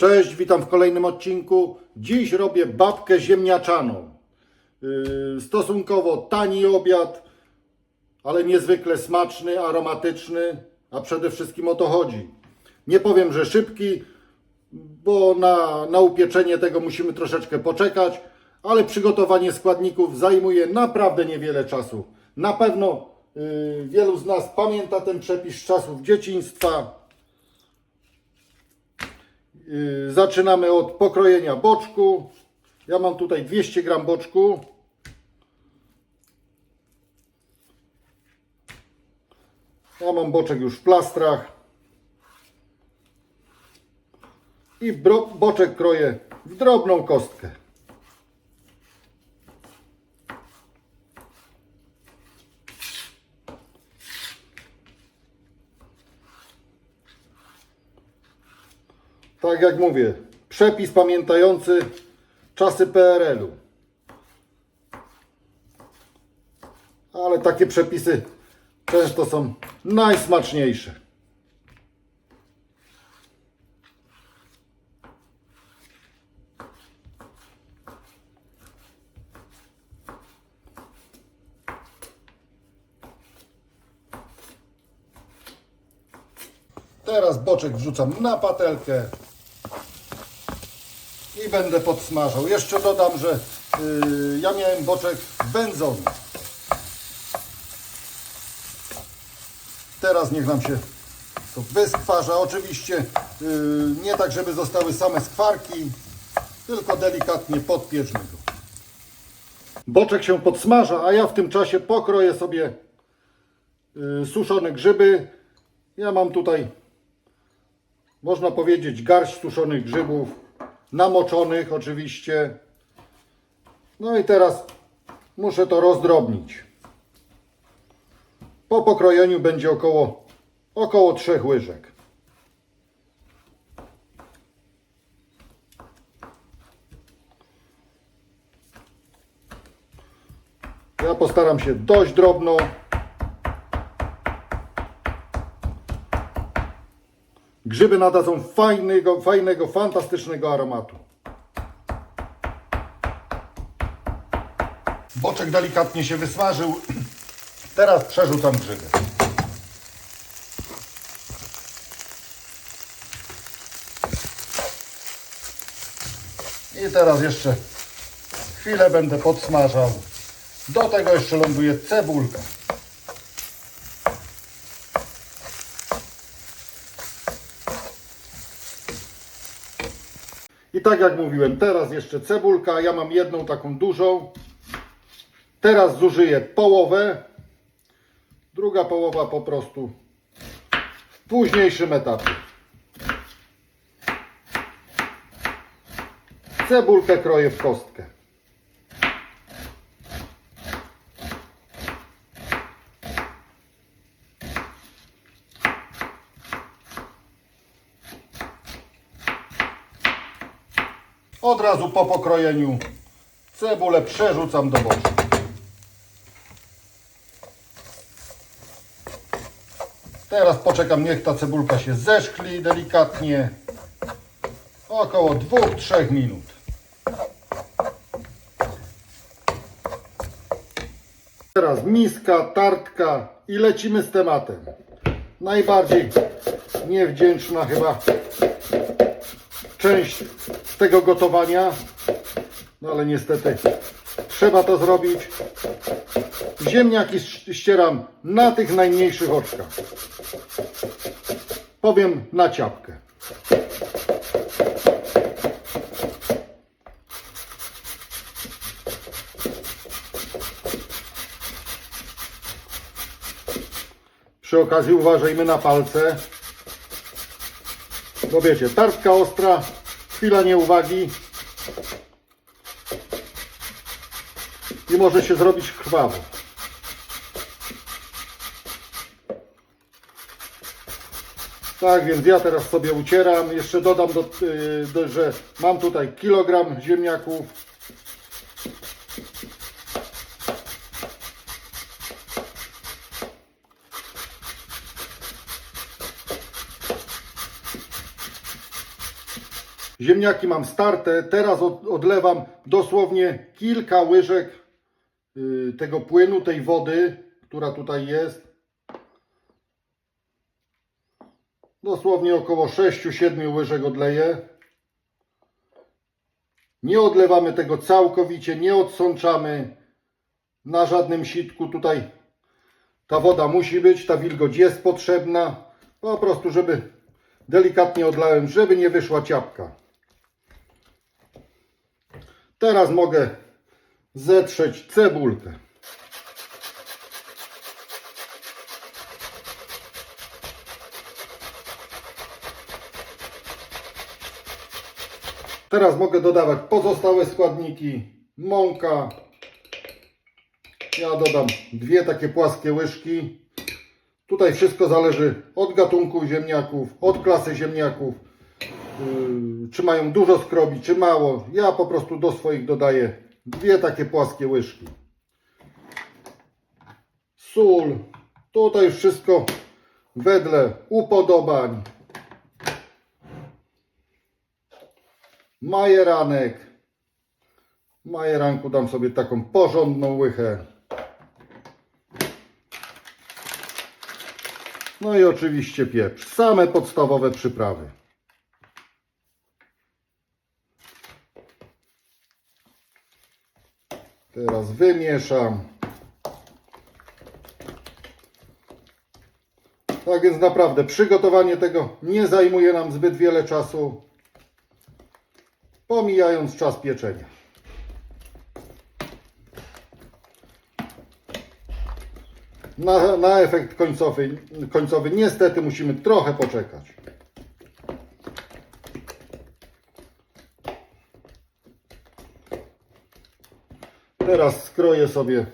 Cześć, witam w kolejnym odcinku. Dziś robię babkę ziemniaczaną. Yy, stosunkowo tani obiad, ale niezwykle smaczny, aromatyczny, a przede wszystkim o to chodzi. Nie powiem, że szybki, bo na, na upieczenie tego musimy troszeczkę poczekać, ale przygotowanie składników zajmuje naprawdę niewiele czasu. Na pewno yy, wielu z nas pamięta ten przepis z czasów dzieciństwa. Yy, Zaczynamy od pokrojenia boczku. Ja mam tutaj 200 gram boczku. Ja mam boczek już w plastrach. I boczek kroję w drobną kostkę. Tak jak mówię, przepis pamiętający czasy PRL-u. Ale takie przepisy często są najsmaczniejsze. Teraz boczek wrzucam na patelkę i będę podsmażał. Jeszcze dodam, że yy, ja miałem boczek wędzony. Teraz niech nam się to wyskwarza. Oczywiście yy, nie tak, żeby zostały same skwarki, tylko delikatnie podpieczmy go. Boczek się podsmaża, a ja w tym czasie pokroję sobie yy, suszone grzyby. Ja mam tutaj można powiedzieć garść suszonych grzybów, namoczonych oczywiście. No i teraz muszę to rozdrobnić. Po pokrojeniu będzie około, około 3 łyżek. Ja postaram się dość drobno. Grzyby nadadzą fajnego, fajnego, fantastycznego aromatu. Boczek delikatnie się wysmażył. Teraz przerzucam grzyby. I teraz jeszcze chwilę będę podsmażał. Do tego jeszcze ląduje cebulka. I tak jak mówiłem, teraz jeszcze cebulka. Ja mam jedną taką dużą. Teraz zużyję połowę. Druga połowa po prostu w późniejszym etapie. Cebulkę kroję w kostkę. Razu po pokrojeniu cebulę przerzucam do boczku. Teraz poczekam, niech ta cebulka się zeszkli delikatnie. Około 2-3 minut. Teraz miska, tartka i lecimy z tematem. Najbardziej niewdzięczna chyba część tego gotowania. No ale niestety trzeba to zrobić. Ziemniaki ścieram na tych najmniejszych oczkach. Powiem na ciapkę. Przy okazji uważajmy na palce. Bo wiecie, tartka ostra, chwila nieuwagi i może się zrobić krwawo. Tak więc ja teraz sobie ucieram. Jeszcze dodam, do, yy, do, że mam tutaj kilogram ziemniaków. Ziemniaki mam starte, teraz od, odlewam dosłownie kilka łyżek y, tego płynu, tej wody, która tutaj jest. Dosłownie około 6-7 łyżek odleję. Nie odlewamy tego całkowicie, nie odsączamy na żadnym sitku. Tutaj ta woda musi być, ta wilgoć jest potrzebna. Po prostu, żeby delikatnie odlałem, żeby nie wyszła ciapka. Teraz mogę zetrzeć cebulkę. Teraz mogę dodawać pozostałe składniki. Mąka. Ja dodam dwie takie płaskie łyżki. Tutaj wszystko zależy od gatunku ziemniaków, od klasy ziemniaków. Yy, czy mają dużo skrobi, czy mało. Ja po prostu do swoich dodaję dwie takie płaskie łyżki. Sól. Tutaj wszystko wedle upodobań. Majeranek. Majeranku dam sobie taką porządną łychę. No i oczywiście pieprz. Same podstawowe przyprawy. Teraz wymieszam. Tak więc naprawdę przygotowanie tego nie zajmuje nam zbyt wiele czasu pomijając czas pieczenia. Na, na efekt końcowy, końcowy niestety musimy trochę poczekać. Teraz skroję sobie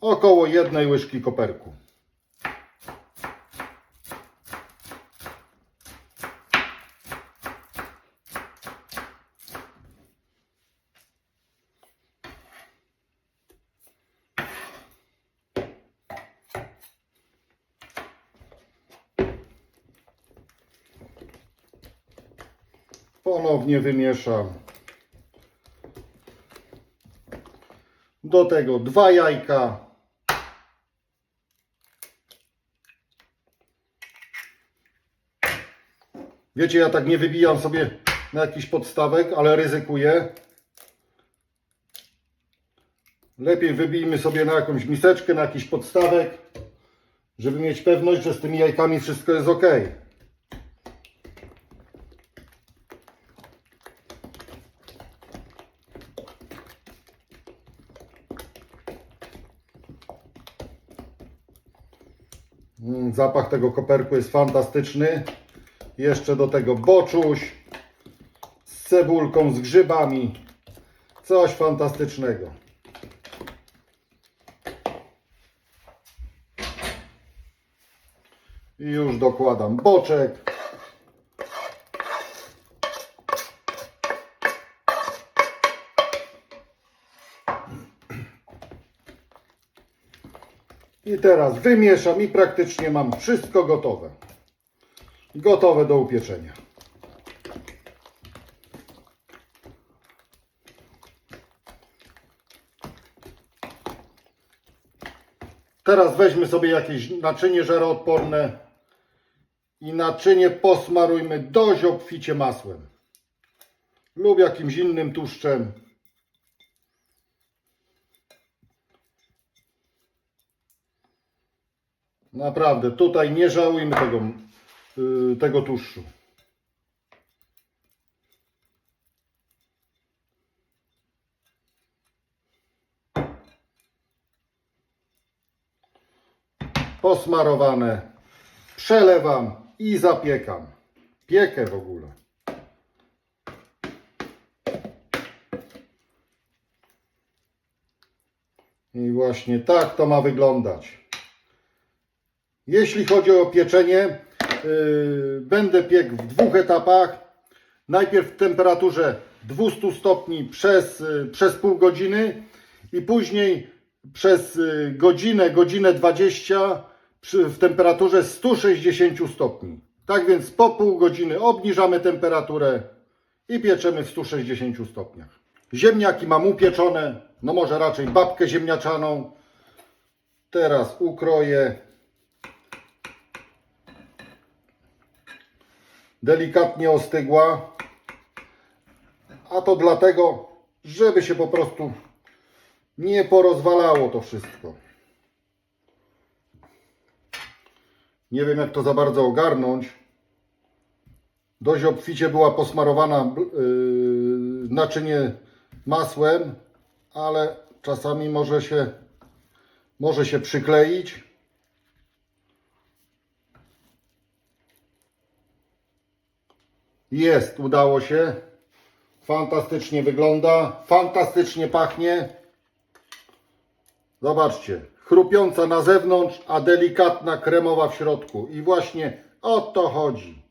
około jednej łyżki koperku. Ponownie wymieszam. Do tego dwa jajka. Wiecie, ja tak nie wybijam sobie na jakiś podstawek, ale ryzykuję. Lepiej wybijmy sobie na jakąś miseczkę, na jakiś podstawek, żeby mieć pewność, że z tymi jajkami wszystko jest ok. Zapach tego koperku jest fantastyczny. Jeszcze do tego boczuś z cebulką, z grzybami. Coś fantastycznego. I już dokładam boczek. I teraz wymieszam i praktycznie mam wszystko gotowe. Gotowe do upieczenia. Teraz weźmy sobie jakieś naczynie żaroodporne i naczynie posmarujmy dość obficie masłem lub jakimś innym tłuszczem. Naprawdę, tutaj nie żałujmy tego, yy, tego tłuszczu. Posmarowane. Przelewam i zapiekam. Piekę w ogóle. I właśnie tak to ma wyglądać. Jeśli chodzi o pieczenie, yy, będę piekł w dwóch etapach. Najpierw w temperaturze 200 stopni przez, yy, przez pół godziny i później przez yy, godzinę, godzinę 20 przy, w temperaturze 160 stopni. Tak więc po pół godziny obniżamy temperaturę i pieczemy w 160 stopniach. Ziemniaki mam upieczone, no może raczej babkę ziemniaczaną. Teraz ukroję. Delikatnie ostygła. A to dlatego, żeby się po prostu nie porozwalało to wszystko. Nie wiem jak to za bardzo ogarnąć. Dość obficie była posmarowana yy, naczynie masłem, ale czasami może się może się przykleić. Jest, udało się. Fantastycznie wygląda, fantastycznie pachnie. Zobaczcie, chrupiąca na zewnątrz, a delikatna kremowa w środku. I właśnie o to chodzi.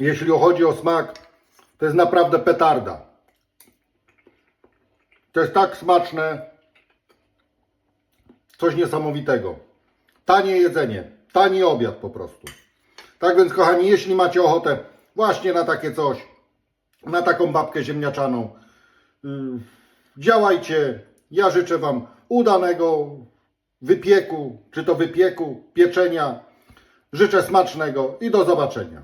Jeśli chodzi o smak, to jest naprawdę petarda. To jest tak smaczne. Coś niesamowitego. Tanie jedzenie, tani obiad po prostu. Tak więc, kochani, jeśli macie ochotę właśnie na takie coś, na taką babkę ziemniaczaną, yy, działajcie. Ja życzę Wam udanego wypieku, czy to wypieku, pieczenia. Życzę smacznego i do zobaczenia.